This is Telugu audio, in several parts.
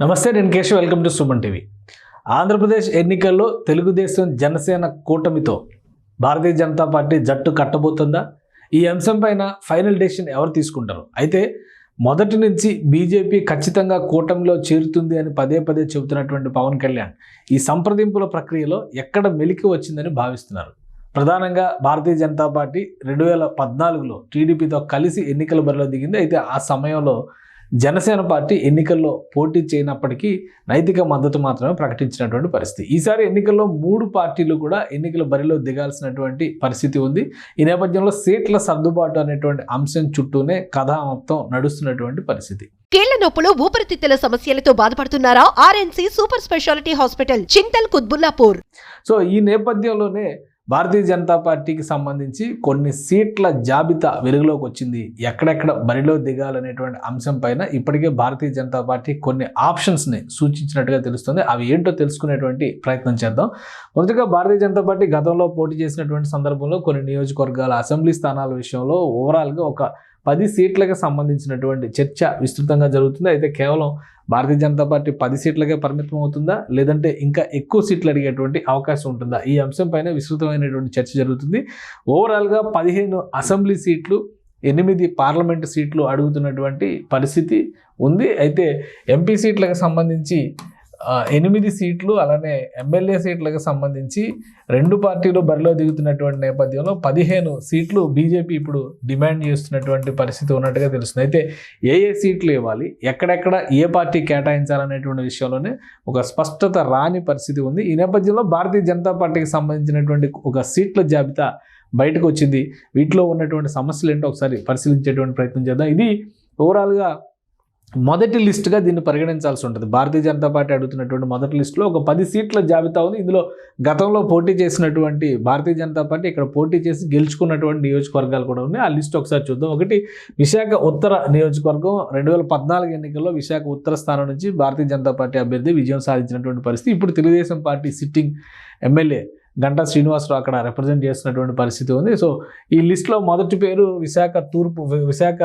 నమస్తే నేను Keshav. Welcome to Suman TV. Andhra Pradesh ఎన్నికల్లో తెలుగుదేశం జనసేన కూటమితో భారతీయ జనతా పార్టీ జట్టు కట్టబోతుందా? ఈ అంశం పైన ఫైనల్ డెసిషన్ ఎవరు తీసుకుంటారు? అయితే మొదటి నుంచి బీజేపీ ఖచ్చితంగా కూటమిలో చేరుతుంది అని పదే పదే చెబుతున్నటువంటి పవన్ కళ్యాణ్ ఈ సంప్రదింపుల ప్రక్రియలో ఎక్కడ మెలికి వచ్చిందని భావిస్తున్నారు. ప్రధానంగా భారతీయ జనతా పార్టీ రెండు వేల పద్నాలుగులో టీడీపీతో కలిసి ఎన్నికల బరిలో దిగింది. అయితే ఆ సమయంలో జనసేన పార్టీ ఎన్నికల్లో పోటీ చేయనప్పటికీ నైతిక మద్దతు మాత్రమే ప్రకటించినటువంటి పరిస్థితి. ఈసారి ఎన్నికల్లో మూడు పార్టీలు కూడా ఎన్నికల బరిలో దిగాల్సినటువంటి పరిస్థితి ఉంది. ఈ నేపథ్యంలో సీట్ల సర్దుబాటు అనేటువంటి అంశం చుట్టూనే కథ మొత్తం నడుస్తున్నటువంటి పరిస్థితి. కీళ్ళ నొప్పులు ఊపిరితిత్తుల సమస్యలతో బాధపడుతున్నారా RNC super speciality hospital Chintal Quthbullapur? So ఈ నేపథ్యంలోనే భారతీయ జనతా పార్టీకి సంబంధించి కొన్ని సీట్ల జాబితా వెలుగులోకి వచ్చింది. ఎక్కడెక్కడ బరిలో దిగాలనేటువంటి అంశం పైన ఇప్పటికే భారతీయ జనతా పార్టీ కొన్ని ఆప్షన్స్ని సూచించినట్టుగా తెలుస్తుంది. అవి ఏంటో తెలుసుకునేటువంటి ప్రయత్నం చేద్దాం. మొదటగా భారతీయ జనతా పార్టీ గతంలో పోటీ చేసినటువంటి సందర్భంలో కొన్ని నియోజకవర్గాల అసెంబ్లీ స్థానాల విషయంలో ఓవరాల్గా ఒక పది సీట్లకు సంబంధించినటువంటి చర్చ విస్తృతంగా జరుగుతుంది? అయితే కేవలం భారతీయ జనతా పార్టీ పది సీట్లకే పరిమితం అవుతుందా? లేదంటే ఇంకా ఎక్కువ సీట్లు అడిగేటువంటి అవకాశం ఉంటుందా? ఈ అంశం పైన విస్తృతమైనటువంటి చర్చ జరుగుతుంది. ఓవరాల్గా పదిహేను అసెంబ్లీ సీట్లు ఎనిమిది పార్లమెంటు సీట్లు అడుగుతున్నటువంటి పరిస్థితి ఉంది. అయితే ఎంపీ సీట్లకు సంబంధించి ఎనిమిది సీట్లు అలానే ఎమ్మెల్యే సీట్లకు సంబంధించి రెండు పార్టీలు బరిలో దిగుతున్నటువంటి నేపథ్యంలో పదిహేను సీట్లు బీజేపీ ఇప్పుడు డిమాండ్ చేస్తున్నటువంటి పరిస్థితి ఉన్నట్టుగా తెలుస్తుంది. అయితే ఏ ఏ సీట్లు ఇవ్వాలి ఎక్కడెక్కడ ఏ పార్టీ కేటాయించాలనేటువంటి విషయంలోనే ఒక స్పష్టత రాని పరిస్థితి ఉంది. ఈ నేపథ్యంలో భారతీయ జనతా పార్టీకి సంబంధించినటువంటి ఒక సీట్ల జాబితా బయటకు వచ్చింది. వీటిలో ఉన్నటువంటి సమస్యలు ఏంటో ఒకసారి పరిశీలించేటువంటి ప్రయత్నం చేద్దాం. ఇది ఓవరాల్గా మొదటి లిస్టుగా దీన్ని పరిగణించాల్సి ఉంటుంది. భారతీయ జనతా పార్టీ అడుగుతున్నటువంటి మొదటి లిస్టులో ఒక పది సీట్ల జాబితా ఉంది. ఇందులో గతంలో పోటీ చేసినటువంటి భారతీయ జనతా పార్టీ ఇక్కడ పోటీ చేసి గెలుచుకున్నటువంటి నియోజకవర్గాలు కూడా ఉన్నాయి. ఆ లిస్ట్ ఒకసారి చూద్దాం. ఒకటి విశాఖ ఉత్తర నియోజకవర్గం రెండు వేల పద్నాలుగు ఎన్నికల్లో విశాఖ ఉత్తర స్థానం నుంచి భారతీయ జనతా పార్టీ అభ్యర్థి విజయం సాధించినటువంటి పరిస్థితి. ఇప్పుడు Telugu Desam party sitting MLA Ganta Srinivasa Rao అక్కడ రిప్రజెంట్ చేస్తున్నటువంటి పరిస్థితి ఉంది. సో ఈ లిస్ట్లో మొదటి పేరు విశాఖ తూర్పు విశాఖ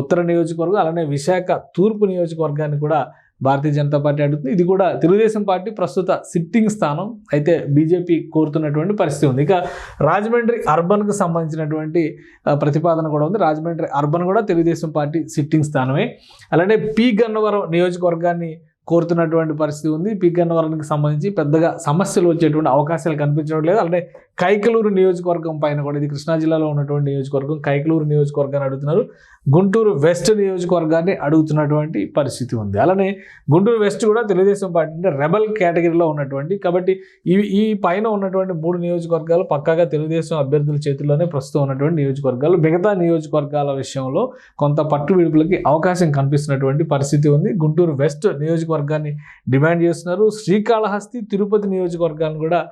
ఉత్తర నియోజకవర్గం అలానే విశాఖ తూర్పు నియోజకవర్గాన్ని కూడా భారతీయ జనతా పార్టీ అడుగుతుంది. ఇది కూడా తెలుగుదేశం పార్టీ ప్రస్తుత సిట్టింగ్ స్థానం అయితే బీజేపీ కోరుతున్నటువంటి పరిస్థితి ఉంది. ఇక రాజమండ్రి అర్బన్కు సంబంధించినటువంటి ప్రతిపాదన కూడా ఉంది. రాజమండ్రి అర్బన్ కూడా తెలుగుదేశం పార్టీ సిట్టింగ్ స్థానమే. అలానే పి గన్నవరం నియోజకవర్గాన్ని కోరుతున్నటువంటి పరిస్థితి ఉంది. పీక్ అన్నవరానికి సంబంధించి పెద్దగా సమస్యలు వచ్చేటువంటి అవకాశాలు కనిపించడం లేదు. అంటే కైకలూరు నియోజకవర్గం పైన కూడా ఇది కృష్ణా జిల్లాలో ఉన్నటువంటి నియోజకవర్గం కైకలూరు నియోజకవర్గాన్ని అడుగుతున్నారు. గుంటూరు వెస్ట్ నియోజకవర్గాన్ని అడుగుతున్నటువంటి పరిస్థితి ఉంది. అలానే గుంటూరు వెస్ట్ కూడా తెలుగుదేశం పార్టీ అంటే రెబల్ కేటగిరీలో ఉన్నటువంటి కాబట్టి ఈ ఈ పైన ఉన్నటువంటి మూడు నియోజకవర్గాలు పక్కాగా తెలుగుదేశం అభ్యర్థుల చేతుల్లోనే ప్రస్తుతం ఉన్నటువంటి నియోజకవర్గాలు. మిగతా నియోజకవర్గాల విషయంలో కొంత పట్టు విడుపులకి అవకాశం కనిపిస్తున్నటువంటి పరిస్థితి ఉంది. గుంటూరు వెస్ట్ నియోజకవర్గాన్ని డిమాండ్ చేస్తున్నారు. శ్రీకాళహస్తి తిరుపతి నియోజకవర్గాన్ని కూడా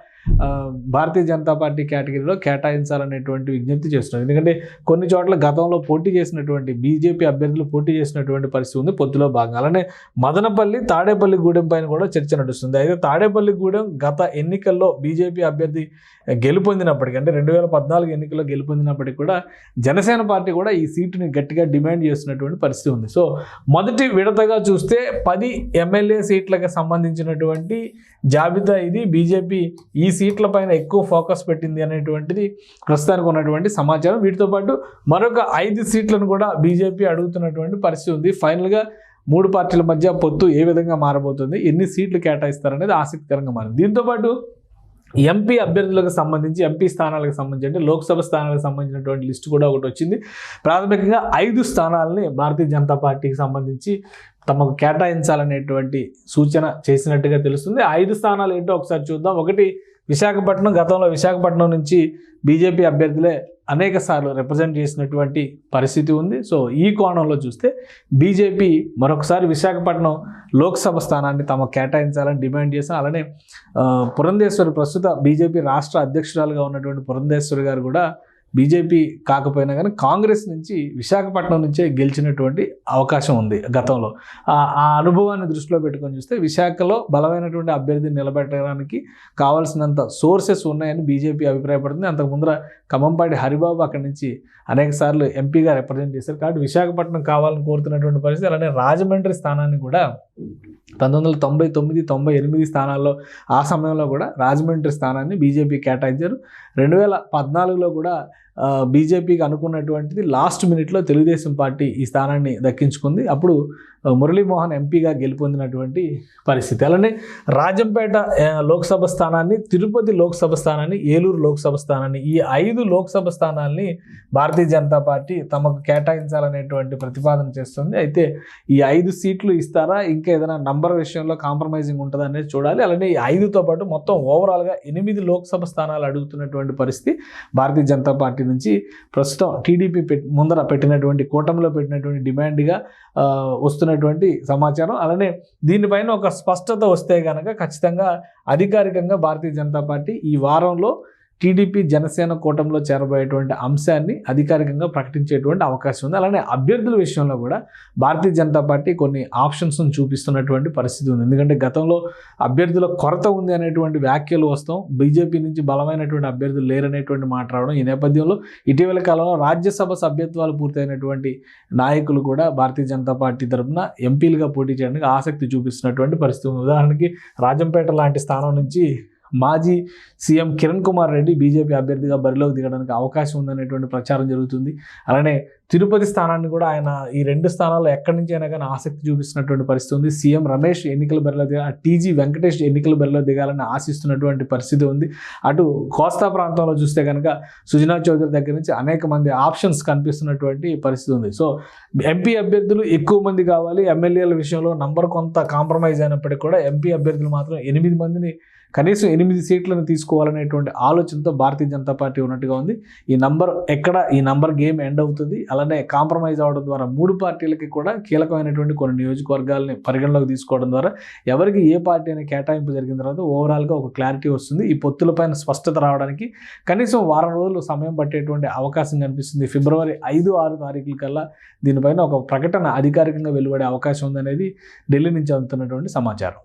భారతీయ జనతా పార్టీ కేటగిరీలో కేటాయించాలనేటువంటి విజ్ఞప్తి చేస్తున్నారు. ఎందుకంటే కొన్ని చోట్ల గతంలో పోటీ చేసినటువంటి బీజేపీ అభ్యర్థులు పోటీ చేసినటువంటి పరిస్థితి ఉంది పొత్తులో భాగంగా. అలానే మదనపల్లి తాడేపల్లి గూడెం పైన కూడా చర్చ నడుస్తుంది. అయితే తాడేపల్లి గూడెం గత ఎన్నికల్లో బీజేపీ అభ్యర్థి గెలుపొందినప్పటికీ అంటే రెండు వేల పద్నాలుగు ఎన్నికల్లో గెలుపొందినప్పటికీ కూడా జనసేన పార్టీ కూడా ఈ సీటుని గట్టిగా డిమాండ్ చేస్తున్నటువంటి పరిస్థితి ఉంది. సో మొదటి విడతగా చూస్తే పది ఎమ్మెల్యే సీట్లకు సంబంధించినటువంటి జాబితా ఇది. బీజేపీ ఈ సీట్ల పైన ఎక్కువ ఫోకస్ పెట్టింది అనేటువంటిది ప్రస్తుతానికి ఉన్నటువంటి సమాచారం. వీటితో పాటు మరొక ఐదు సీట్లను కూడా బీజేపీ అడుగుతున్నటువంటి పరిస్థితి ఉంది. ఫైనల్గా మూడు పార్టీల మధ్య పొత్తు ఏ విధంగా మారబోతుంది? ఎన్ని సీట్లు కేటాయిస్తారనేది ఆసక్తికరంగా మారింది. దీంతోపాటు ఎంపీ అభ్యర్థులకు సంబంధించి ఎంపీ స్థానాలకు సంబంధించి అంటే లోక్సభ స్థానాలకు సంబంధించినటువంటి లిస్టు కూడా ఒకటి వచ్చింది. ప్రాథమికంగా ఐదు స్థానాలని భారతీయ జనతా పార్టీకి సంబంధించి తమకు కేటాయించాలనేటువంటి సూచన చేసినట్టుగా తెలుస్తుంది. ఐదు స్థానాలు ఏంటో ఒకసారి చూద్దాం. ఒకటి విశాఖపట్నం గతంలో విశాఖపట్నం నుంచి బీజేపీ అభ్యర్థులే అనేక సార్లు రిప్రజెంట్ చేసినటువంటి పరిస్థితి ఉంది. సో ఈ కోణంలో చూస్తే బీజేపీ మరొకసారి విశాఖపట్నం లోక్సభ స్థానాన్ని తమ కేటాయించాలని డిమాండ్ చేసిన అలానే పురంధేశ్వరి ప్రస్తుత బీజేపీ రాష్ట్ర అధ్యక్షురాలుగా ఉన్నటువంటి పురంధేశ్వరి గారు కూడా బీజేపీ కాకపోయినా కానీ కాంగ్రెస్ నుంచి విశాఖపట్నం నుంచే గెలిచినటువంటి అవకాశం ఉంది గతంలో. ఆ అనుభవాన్ని దృష్టిలో పెట్టుకొని చూస్తే విశాఖలో బలమైనటువంటి అభ్యర్థిని నిలబెట్టడానికి కావాల్సినంత సోర్సెస్ ఉన్నాయని బీజేపీ అభిప్రాయపడుతుంది. అంతకు ముందర ఖమ్మంపాటి హరిబాబు అక్కడి నుంచి అనేక సార్లు ఎంపీగా రిప్రజెంట్ చేశారు. కాబట్టి విశాఖపట్నం కావాలని కోరుతున్నటువంటి పరిస్థితి అలానే రాజమండ్రి స్థానాన్ని కూడా పంతొమ్మిది వందల తొంభై తొమ్మిది తొంభై ఎనిమిది స్థానాల్లో ఆ సమయంలో కూడా రాజమండ్రి స్థానాన్ని బీజేపీ కేటాయించారు. రెండు వేల పద్నాలుగులో కూడా బీజేపీకి అనుకున్నటువంటిది లాస్ట్ మినిట్లో తెలుగుదేశం పార్టీ ఈ స్థానాన్ని దక్కించుకుంది. అప్పుడు మురళీమోహన్ ఎంపీగా గెలుపొందినటువంటి పరిస్థితి. అలానే రాజంపేట లోక్సభ స్థానాన్ని తిరుపతి లోక్సభ స్థానాన్ని ఏలూరు లోక్సభ స్థానాన్ని ఈ ఐదు లోక్సభ స్థానాల్ని భారతీయ జనతా పార్టీ తమకు కేటాయించాలనేటువంటి ప్రతిపాదన చేస్తుంది. అయితే ఈ ఐదు సీట్లు ఇస్తారా? ఇంకా ఏదైనా నంబర్ విషయంలో కాంప్రమైజింగ్ ఉంటుందా అనేది చూడాలి. అలానే ఈ ఐదుతో పాటు మొత్తం ఓవరాల్గా ఎనిమిది లోక్సభ స్థానాలు అడుగుతున్నటువంటి పరిస్థితి భారతీయ జనతా పార్టీ నుంచి ప్రస్తుతం టీడీపీ ముందర పెట్టినటువంటి కూటమిలో పెట్టినటువంటి డిమాండ్గా వస్తున్నటువంటి సమాచారం. అలానే దీనిపైన ఒక స్పష్టత వస్తే కనుక ఖచ్చితంగా అధికారికంగా భారతీయ జనతా పార్టీ ఈ వారంలో టీడీపీ జనసేన కూటమిలో చేరబోయేటువంటి అంశాన్ని అధికారికంగా ప్రకటించేటువంటి అవకాశం ఉంది. అలానే అభ్యర్థుల విషయంలో కూడా భారతీయ జనతా పార్టీ కొన్ని ఆప్షన్స్ను చూపిస్తున్నటువంటి పరిస్థితి ఉంది. ఎందుకంటే గతంలో అభ్యర్థుల కొరత ఉంది అనేటువంటి వ్యాఖ్యలు వస్తాం. బీజేపీ నుంచి బలమైనటువంటి అభ్యర్థులు లేరనేటువంటి మాట రావడం ఈ నేపథ్యంలో ఇటీవల కాలంలో రాజ్యసభ సభ్యత్వాలు పూర్తయినటువంటి నాయకులు కూడా భారతీయ జనతా పార్టీ తరఫున ఎంపీలుగా పోటీ చేయడానికి ఆసక్తి చూపిస్తున్నటువంటి పరిస్థితి ఉంది. ఉదాహరణకి రాజంపేట లాంటి స్థానం నుంచి మాజీ సీఎం కిరణ్ కుమార్ రెడ్డి బీజేపీ అభ్యర్థిగా బరిలోకి దిగడానికి అవకాశం ఉందనేటువంటి ప్రచారం జరుగుతుంది. అలానే తిరుపతి స్థానాన్ని కూడా ఆయన ఈ రెండు స్థానాల్లో ఎక్కడి నుంచి అయినా కానీ ఆసక్తి చూపిస్తున్నటువంటి పరిస్థితి ఉంది. సీఎం రమేష్ ఎన్నికల బరిలో దిగా టీజీ వెంకటేష్ ఎన్నికల బరిలో దిగాలని ఆశిస్తున్నటువంటి పరిస్థితి ఉంది. అటు కోస్తా ప్రాంతంలో చూస్తే కనుక సుజనా చౌదరి దగ్గర నుంచి అనేక మంది ఆప్షన్స్ కనిపిస్తున్నటువంటి పరిస్థితి ఉంది. సో ఎంపీ అభ్యర్థులు ఎక్కువ మంది కావాలి. ఎమ్మెల్యేల విషయంలో నంబర్ కొంత కాంప్రమైజ్ అయినప్పటికీ కూడా ఎంపీ అభ్యర్థులు మాత్రం ఎనిమిది మందిని కనీసం ఎనిమిది సీట్లను తీసుకోవాలనేటువంటి ఆలోచనతో భారతీయ జనతా పార్టీ ఉన్నట్టుగా ఉంది. ఈ నంబర్ ఎక్కడ ఈ నంబర్ గేమ్ ఎండ్ అవుతుంది. అలానే కాంప్రమైజ్ అవడం ద్వారా మూడు పార్టీలకి కూడా కీలకమైనటువంటి కొన్ని నియోజకవర్గాలని పరిగణలోకి తీసుకోవడం ద్వారా ఎవరికి ఏ పార్టీ అనే కేటాయింపు జరిగిన తర్వాత ఓవరాల్గా ఒక క్లారిటీ వస్తుంది. ఈ పొత్తులపైన స్పష్టత రావడానికి కనీసం వారం రోజులు సమయం పట్టేటువంటి అవకాశం కనిపిస్తుంది. ఫిబ్రవరి ఐదు ఆరు తారీఖుల కల్లా దీనిపైన ఒక ప్రకటన అధికారికంగా వెలువడే అవకాశం ఉందనేది ఢిల్లీ నుంచి అందుతున్నటువంటి సమాచారం.